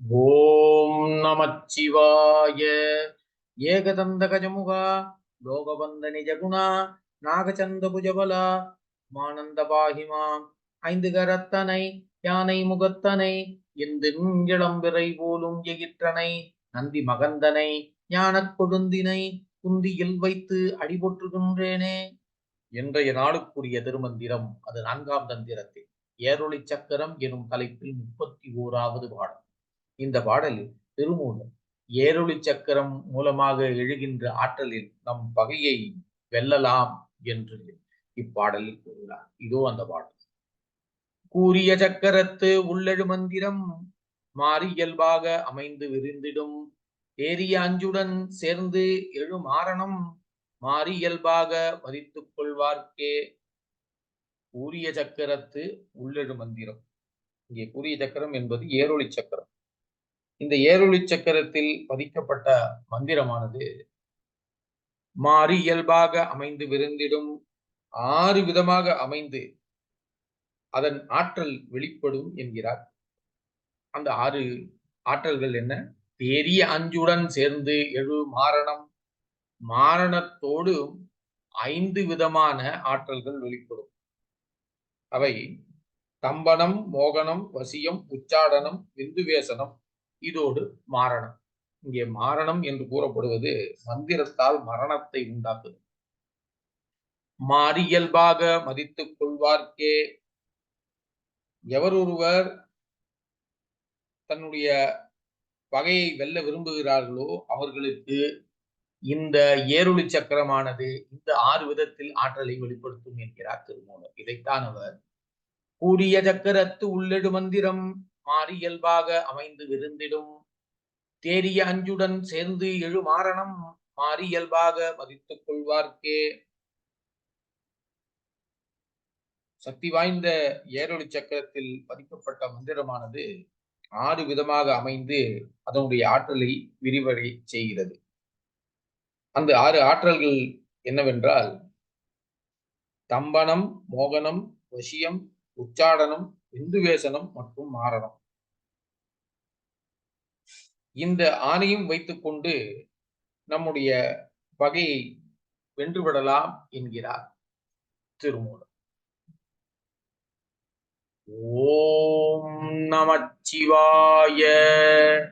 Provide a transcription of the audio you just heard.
ஓம் நமச்சிவாய. ஏகதந்த கஜமுகா லோகவந்த நிஜகுணா நாகச்சந்த புஜபலா மானந்த பாகிமாம் ஐந்து கரத்தனை யானை முகத்தனை இந்த இளம்பிறை போலும் எகிற்றனை நந்தி மகந்தனை ஞானக் கொழுந்தினை குந்தியில் வைத்து அடிபொற்றுகின்றேனே. என்றைய நாளுக்குரிய திருமந்திரம் அது நான்காம் தந்திரத்தில் ஏரொளி சக்கரம் எனும் தலைப்பில் முப்பத்தி ஓராவது பாடம். இந்த பாடலில் திருமூலர் ஏரொளி சக்கரம் மூலமாக எழுகின்ற ஆற்றலில் நம் பகையை வெல்லலாம் என்று இப்பாடலில் கூறுகிறார். இதோ அந்த பாடல். கூறிய சக்கரத்து உள்ளெழு மந்திரம் மாறியல்பாக அமைந்து விரிந்திடும். ஏரிய அஞ்சுடன் சேர்ந்து எழு மாரணம் மாறியல்பாக மதித்துக் கொள்வார்க்கே. கூறிய சக்கரத்து உள்ளெழு மந்திரம். இங்கே கூறிய சக்கரம் என்பது ஏரொளி சக்கரம். இந்த ஏரொளி சக்கரத்தில் பதிக்கப்பட்ட மந்திரமானது மாறி இயல்பாக அமைந்து விருந்திடும் ஆறு விதமாக அமைந்து அதன் ஆற்றல் வெளிப்படும் என்கிறார். அந்த ஆறு ஆற்றல்கள் என்ன? பெரிய அஞ்சுடன் சேர்ந்து எழு மாரணம் மாரணத்தோடு ஐந்து விதமான ஆற்றல்கள் வெளிப்படும். அவை தம்பனம் மோகனம் வசியம் உச்சாடனம் விந்துவேசனம் இதோடு மாரணம். இங்கே மாரணம் என்று கூறப்படுவது மந்திரத்தால் மரணத்தை உண்டாக்குது. மாறியல்பாக மதித்துக் கொள்வார்க்கே. எவர் ஒருவர் தன்னுடைய பகையை வெல்ல விரும்புகிறார்களோ அவர்களுக்கு இந்த ஏருளி சக்கரமானது இந்த ஆறு விதத்தில் ஆற்றலை வெளிப்படுத்தும் என்கிறார் திருமூலர். இதைத்தான் அவர் கூறிய சக்கரத்து உள்ளெடு மந்திரம். மாறியல்பாக அமைந்து விருந்திடும். தேரிய அஞ்சுடன் சேர்ந்து எழு மாறியல்பாக மதித்துக் கொள்வார்க்கே. சக்தி வாய்ந்த ஏரொளி சக்கரத்தில் பதிக்கப்பட்ட மந்திரமானது ஆறு விதமாக அமைந்து அதனுடைய ஆற்றலை விரிவடை செய்கிறது. அந்த ஆறு ஆற்றல்கள் என்னவென்றால் தம்பனம் மோகனம் வசியம் உச்சாடனம் இந்துவேசனம் மற்றும் மாரணம். இந்த ஆணையும் வைத்துக்கொண்டு நம்முடைய பகையை வென்றுவிடலாம் என்கிறார் திருமூலம் ஓம் நமச்சிவாய